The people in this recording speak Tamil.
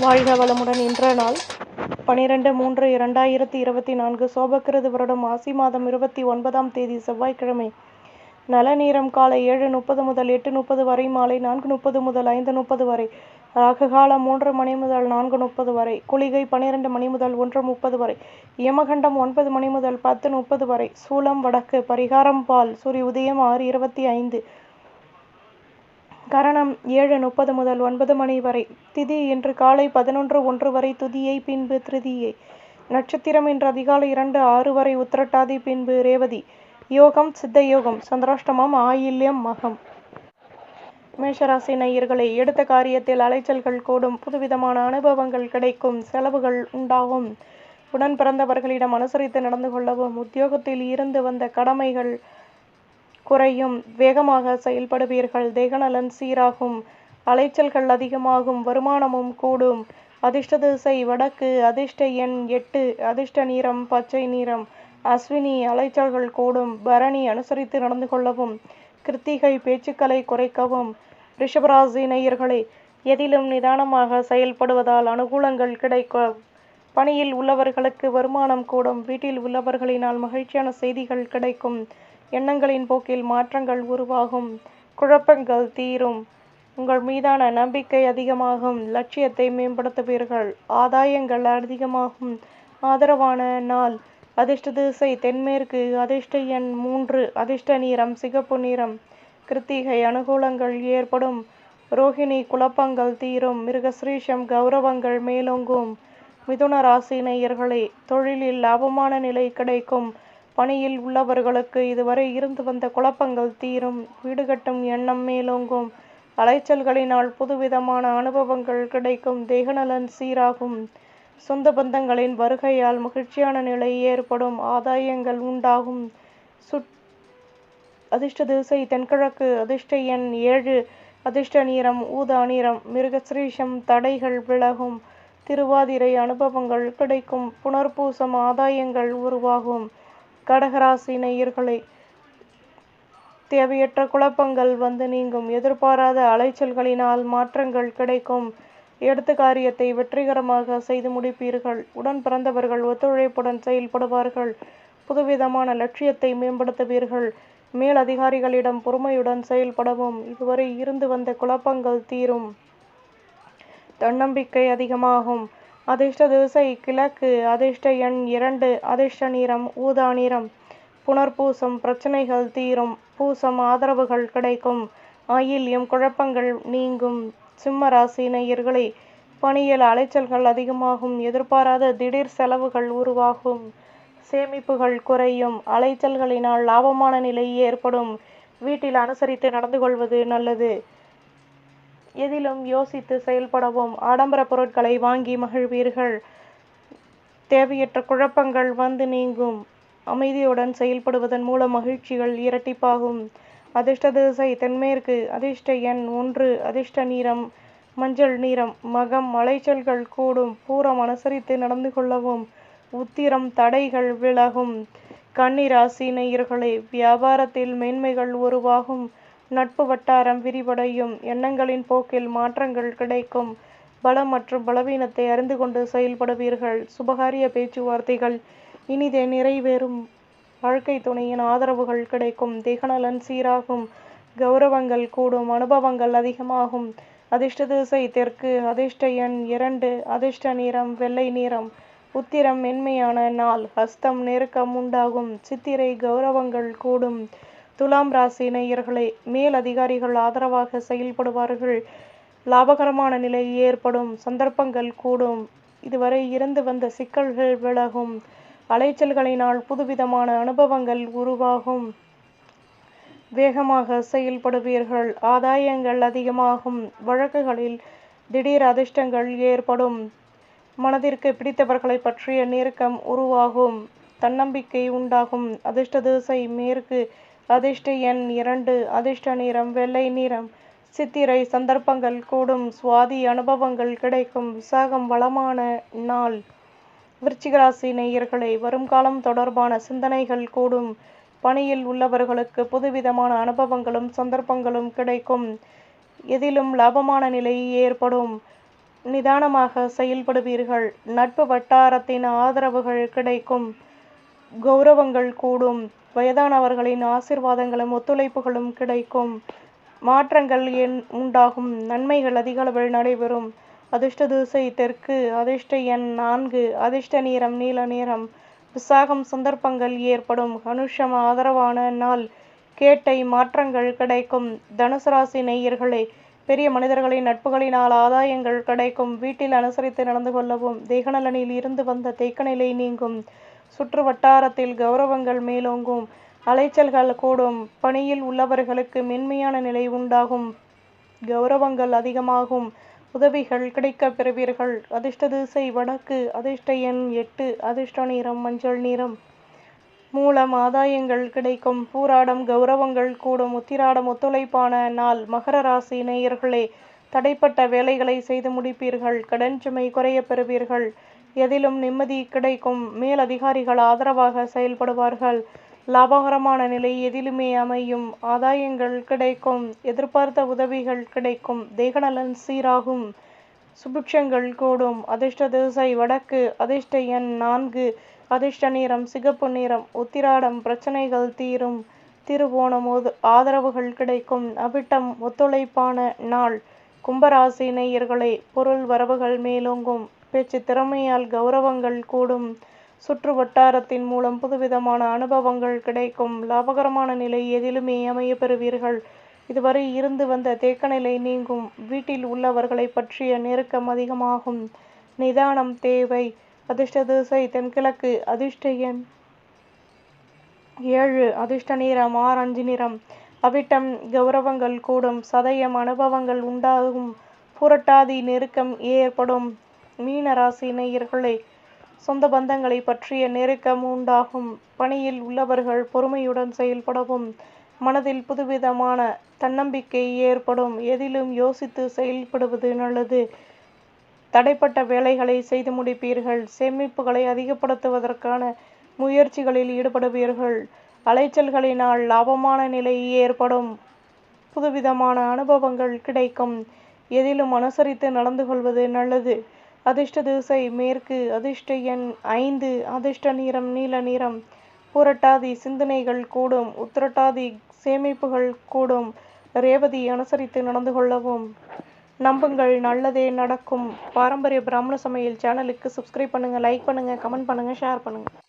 வாழ்க வளமுடன் இன்ற நாள் பனிரெண்டு மூன்று இரண்டாயிரத்தி இருபத்தி நான்கு சோபக்கிருது வருடம் ஆசி மாதம் இருபத்தி ஒன்பதாம் தேதி செவ்வாய்க்கிழமை. நல நேரம் காலை ஏழு முப்பது முதல் எட்டு முப்பது வரை மாலை நான்கு முப்பது முதல் ஐந்து முப்பது வரை ராகு காலம் மூன்று மணி முதல் நான்கு முப்பது வரை குளிகை பனிரெண்டு மணி முதல் ஒன்று முப்பது வரை யமகண்டம் ஒன்பது மணி முதல் பத்து முப்பது வரை சூலம் வடக்கு பரிகாரம் பால் சூரிய உதயம் ஆறு இருபத்தி ஐந்து கரணம் ஏழு முப்பது முதல் ஒன்பது மணி வரை. திதி இன்று காலை பதினொன்று ஒன்று வரை துதியை பின்பு திருதியை. நட்சத்திரம் இன்று அதிகாலை இரண்டு ஆறு வரை உத்திரட்டாதி பின்பு ரேவதி. யோகம் சித்த யோகம் சந்திராஷ்டமம் ஆயில்யம் மகம். மேஷராசி நேயர்களே எடுத்த காரியத்தில் அலைச்சல்கள் கூடும். புதுவிதமான அனுபவங்கள் கிடைக்கும். செலவுகள் உண்டாகும். உடன் பிறந்தவர்களிடம் அனுசரித்து நடந்து கொள்ளவும் உத்தியோகத்தில் இருந்து வந்த கடமைகள் குறையும். வேகமாக செயல்படுவீர்கள். தேகநலன் சீராகும். அலைச்சல்கள் அதிகமாகும். வருமானமும் கூடும். அதிர்ஷ்ட திசை வடக்கு. அதிர்ஷ்ட எண் எட்டு. அதிர்ஷ்ட நிறம் பச்சை நிறம். அஸ்வினி அலைச்சல்கள் கூடும். பரணி அனுசரித்து நடந்து கொள்ளவும். கிருத்திகை பேச்சுக்களை குறைக்கவும். ரிஷபராசி நேயர்களே எதிலும் நிதானமாக செயல்படுவதால் அனுகூலங்கள் கிடைக்கும். பணியில் உள்ளவர்களுக்கு வருமானம் கூடும். வீட்டில் உள்ளவர்களினால் மகிழ்ச்சியான செய்திகள் கிடைக்கும். எண்ணங்களின் போக்கில் மாற்றங்கள் உருவாகும். குழப்பங்கள் தீரும். உங்கள் மீதான நம்பிக்கை அதிகமாகும். லட்சியத்தை மேம்படுத்துவீர்கள். ஆதாயங்கள் அதிகமாகும். ஆதரவான நாள். அதிர்ஷ்ட திசை தென்மேற்கு. அதிர்ஷ்ட எண் மூன்று. அதிர்ஷ்ட நிறம் சிகப்பு நிறம். கிருத்திகை அனுகூலங்கள் ஏற்படும். ரோஹிணி குழப்பங்கள் தீரும். மிருகஸ்ரீஷம் கௌரவங்கள் மேலோங்கும். மிதுன ராசி நேயர்களே தொழிலில் லாபமான நிலை கிடைக்கும். பணியில் உள்ளவர்களுக்கு இதுவரை இருந்து வந்த குழப்பங்கள் தீரும். வீடு கட்டும் எண்ணம் மேலோங்கும். அலைச்சல்களினால் புதுவிதமான அனுபவங்கள் கிடைக்கும். தேகநலன் சீராகும். சொந்த பந்தங்களின் வருகையால் மகிழ்ச்சியான நிலை ஏற்படும். ஆதாயங்கள் உண்டாகும். சுட் அதிர்ஷ்ட திசை தென்கிழக்கு அதிர்ஷ்ட எண் ஏழு அதிர்ஷ்ட நிறம் ஊதா நிறம் மிருகசிரீஷம் தடைகள் விலகும். திருவாதிரை அனுபவங்கள் கிடைக்கும். புனர்பூசம் ஆதாயங்கள் உருவாகும். கடகராசி நேயர்களே தேவையற்ற குழப்பங்கள் வந்து நீங்கும். எதிர்பாராத அலைச்சல்களினால் மாற்றங்கள் கிடைக்கும். எடுத்த காரியத்தை வெற்றிகரமாக செய்து முடிப்பீர்கள். உடன் பிறந்தவர்கள் ஒத்துழைப்புடன் செயல்படுவார்கள். புதுவிதமான லட்சியத்தை மேம்படுத்துவீர்கள். மேல் அதிகாரிகளிடம் பொறுமையுடன் செயல்படவும். இதுவரை இருந்து வந்த குழப்பங்கள் தீரும். தன்னம்பிக்கை அதிகமாகும். அதிர்ஷ்ட திசை கிழக்கு அதிர்ஷ்ட எண் இரண்டு அதிர்ஷ்ட நிறம் ஊதா நிறம். புனர்பூசம் பிரச்சனைகள் தீரும் பூசம் ஆதரவுகள் கிடைக்கும். ஆயில்யம் குழப்பங்கள் நீங்கும் சிம்ம ராசி நேயர்களே பணியில் அலைச்சல்கள் அதிகமாகும் எதிர்பாராத திடீர் செலவுகள் உருவாகும். சேமிப்புகள் குறையும் அலைச்சல்களினால் லாபமான நிலை ஏற்படும். வீட்டில் அனுசரித்து நடந்து கொள்வது நல்லது. எதிலும் யோசித்து செயல்படவும் ஆடம்பர பொருட்களை வாங்கி மகிழ்வீர்கள். தேவையற்ற குழப்பங்கள் வந்து நீங்கும். அமைதியுடன் செயல்படுவதன் மூலம் மகிழ்ச்சிகள் இரட்டிப்பாகும். அதிர்ஷ்ட திசை தென்மேற்கு அதிர்ஷ்ட எண் ஒன்று அதிர்ஷ்ட நிறம் மஞ்சள் நிறம் மகம் அலைச்சல்கள் கூடும். பூரம் அனுசரித்து நடந்து கொள்ளவும் உத்திரம் தடைகள் விலகும். கன்னிராசி நேயர்களே வியாபாரத்தில் மேன்மைகள் உருவாகும். நட்பு வட்டாரம் விரிவடையும். எண்ணங்களின் போக்கில் மாற்றங்கள் கிடைக்கும். பலம் மற்றும் பலவீனத்தை அறிந்து கொண்டு செயல்படுவீர்கள். சுபகாரிய பேச்சுவார்த்தைகள் இனிதே நிறைவேறும். வாழ்க்கை துணையின் ஆதரவுகள் கிடைக்கும். திகநலன் சீராகும். கௌரவங்கள் கூடும். அனுபவங்கள் அதிகமாகும். அதிர்ஷ்ட திசை தெற்கு. அதிர்ஷ்ட எண் இரண்டு. அதிர்ஷ்ட நிறம் வெள்ளை நிறம். உத்திரம் மென்மையான நாள். ஹஸ்தம் நெருக்கம் உண்டாகும். சித்திரை கௌரவங்கள் கூடும். துலாம் ராசி நேயர்களே மேல் அதிகாரிகள் ஆதரவாக செயல்படுவார்கள். லாபகரமான நிலை ஏற்படும் சந்தர்ப்பங்கள் கூடும். இதுவரை இருந்து வந்த சிக்கல்கள் விலகும். அலைச்சல்களினால் புதுவிதமான அனுபவங்கள் உருவாகும். வேகமாக செயல்படுவீர்கள். ஆதாயங்கள் அதிகமாகும். வழக்குகளில் திடீர் அதிர்ஷ்டங்கள் ஏற்படும். மனதிற்கு பிடித்தவர்களை பற்றிய நெருக்கம் உருவாகும். தன்னம்பிக்கை உண்டாகும். அதிர்ஷ்ட திசை மேற்கு அதிர்ஷ்ட எண் இரண்டு அதிர்ஷ்ட நிறம் வெள்ளை நிறம். சித்திரை சந்தர்ப்பங்கள் கூடும் சுவாதி அனுபவங்கள் கிடைக்கும் விசாகம் வளமான நாள். விருச்சிகராசி நேயர்களை வருங்காலம் தொடர்பான சிந்தனைகள் கூடும். பணியில் உள்ளவர்களுக்கு புதுவிதமான அனுபவங்களும் சந்தர்ப்பங்களும் கிடைக்கும். எதிலும் லாபமான நிலை ஏற்படும். நிதானமாக செயல்படுவீர்கள். நட்பு வட்டாரத்தின் ஆதரவுகள் கிடைக்கும். கௌரவங்கள் கூடும். வயதானவர்களின் ஆசிர்வாதங்களும் ஒத்துழைப்புகளும் கிடைக்கும். மாற்றங்கள் என் உண்டாகும்? நன்மைகள் அதிகளவில் நடைபெறும். அதிர்ஷ்ட திசை தெற்கு அதிர்ஷ்ட எண் நான்கு அதிர்ஷ்ட நேரம் நீல நிறம். விசாகம் சந்தர்ப்பங்கள் ஏற்படும். அனுஷம் ஆதரவான நாள். கேட்டை மாற்றங்கள் கிடைக்கும். தனுசு ராசி நேயர்களே பெரிய மனிதர்களின் நட்புகளினால் ஆதாயங்கள் கிடைக்கும். வீட்டில் அனுசரித்து நடந்து கொள்ளவும் தேகநலனில் இருந்து வந்த தேக்கநிலை நீங்கும். சுற்று வட்டாரத்தில் கௌரவங்கள் மேலோங்கும் அலைச்சல்கள் கூடும் பணியில் உள்ளவர்களுக்கு மென்மையான நிலை உண்டாகும். கௌரவங்கள் அதிகமாகும் உதவிகள் கிடைக்க பெறுவீர்கள். அதிர்ஷ்ட திசை வடக்கு அதிர்ஷ்ட எண் எட்டு அதிர்ஷ்ட நிறம் மஞ்சள் நிறம். மூலம் ஆதாயங்கள் கிடைக்கும். பூராடம் கௌரவங்கள் கூடும். உத்திராடம் ஒத்துழைப்பான நாள். மகர ராசி நேயர்களே தடைப்பட்ட வேலைகளை செய்து முடிப்பீர்கள். கடன் சுமை குறைய பெறுவீர்கள். எதிலும் நிம்மதி கிடைக்கும். மேலதிகாரிகள் ஆதரவாக செயல்படுவார்கள். லாபகரமான நிலை எதிலுமே அமையும். ஆதாயங்கள் கிடைக்கும். எதிர்பார்த்த உதவிகள் கிடைக்கும். தேகநலன் சீராகும். சுபிக்ஷங்கள் கூடும். அதிர்ஷ்ட திசை வடக்கு. அதிர்ஷ்ட எண் நான்கு. அதிர்ஷ்ட நிறம் சிகப்பு நிறம். உத்திராடம் பிரச்சனைகள் தீரும். திருவோணம் ஆதரவுகள் கிடைக்கும். அவிட்டம் ஒத்துழைப்பான நாள். கும்பராசி நேயர்களே பொருள் வரவுகள் மேலோங்கும். பேச்சு திறமையால் கௌரவங்கள் கூடும். சுற்று வட்டாரத்தின் மூலம் புதுவிதமான அனுபவங்கள் கிடைக்கும். லாபகரமான நிலை எதிலுமே அமைய பெறுவீர்கள். இதுவரை இருந்து வந்த தேக்கநிலை நீங்கும். வீட்டில் உள்ளவர்களை பற்றிய நெருக்கம் அதிகமாகும். நிதானம் தேவை. அதிர்ஷ்ட திசை தென்கிழக்கு. அதிர்ஷ்ட எண் ஏழு. அதிர்ஷ்ட நிறம் ஆரஞ்சு நிறம். அவிட்டம் கௌரவங்கள் கூடும். சதயம் அனுபவங்கள் உண்டாகும். புரட்டாதி நெருக்கம் ஏற்படும். மீன ராசி நேயர்களே சொந்த பந்தங்களை பற்றிய நெருக்கம் உண்டாகும். பணியில் உள்ளவர்கள் பொறுமையுடன் செயல்படவும் மனதில் புதுவிதமான தன்னம்பிக்கை ஏற்படும். எதிலும் யோசித்து செயல்படுவது நல்லது. தடைப்பட்ட வேலைகளை செய்து முடிப்பீர்கள். சேமிப்புகளை அதிகப்படுத்துவதற்கான முயற்சிகளில் ஈடுபடுவீர்கள். அலைச்சல்களினால் லாபமான நிலை ஏற்படும். புதுவிதமான அனுபவங்கள் கிடைக்கும். எதிலும் அனுசரித்து நடந்து கொள்வது நல்லது. அதிர்ஷ்ட திசை மேற்கு அதிர்ஷ்ட எண் ஐந்து அதிர்ஷ்ட நிறம் நீல நிறம். புரட்டாதி சிந்தனைகள் கூடும் உத்திரட்டாதி சேமிப்புகள் கூடும். ரேவதி அனுசரித்து நடந்து கொள்ளவும். நம்புங்கள் நல்லதே நடக்கும். பாரம்பரிய பிராமண சமையல் சேனலுக்கு சப்ஸ்கிரைப் பண்ணுங்கள் லைக் பண்ணுங்கள் கமெண்ட் பண்ணுங்கள் ஷேர் பண்ணுங்கள்